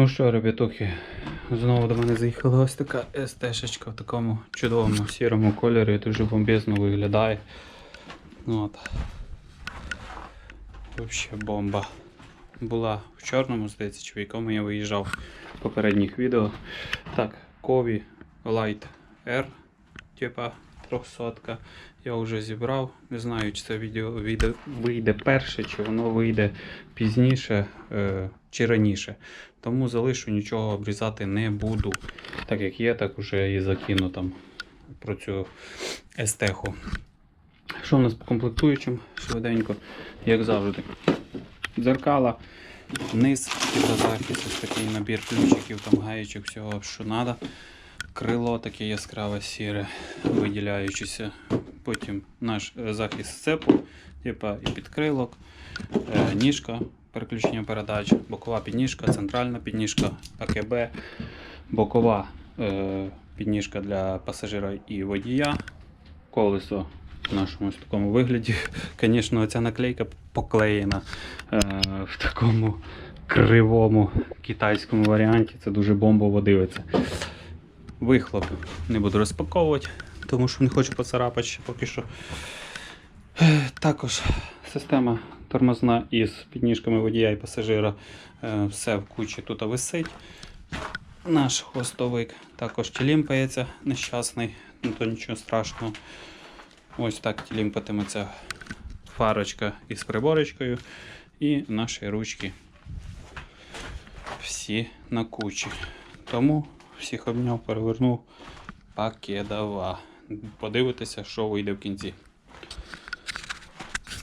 Ну що, ребятухи, знову до мене заїхала ось така СТ-шечка в такому чудовому сірому кольорі, дуже бомбезно виглядає. От. Вообще бомба. Була в чорному, здається, чи в якому я виїжджав в попередніх відео. Так, Кові Light R, типа 300. Я вже зібрав. Не знаю, чи це відео вийде, перше, чи воно вийде пізніше е, чи раніше. Тому залишу нічого обрізати не буду. Так як є, так вже і закину там про цю естеху. Що в нас по комплектуючим? Швиденько, як завжди. Дзеркала, низ, захист, ось такий набір ключиків, там гаєчок, всього, що треба. Крило таке яскраве сіре, виділяючися. Потім наш е, захист сцепу, типа і підкрилок, е, ніжка, переключення передач, бокова підніжка, центральна підніжка, АКБ, бокова е, підніжка для пасажира і водія, колесо в нашому такому вигляді. Звісно, ця наклейка поклеєна в такому кривому китайському варіанті. Це дуже бомбово дивиться. Вихлоп не буду розпаковувати, тому що не хочу поцарапати ще поки що. Також система тормозна із підніжками водія і пасажира. Е, Все в кучі тут висить. Наш хвостовик також тілімпається нещасний, ну то нічого страшного. Ось так тілімпатиметься фарочка із приборочкою і наші ручки всі на кучі. Тому всіх обняв, перевернув пакедова. Подивитися, що вийде в кінці.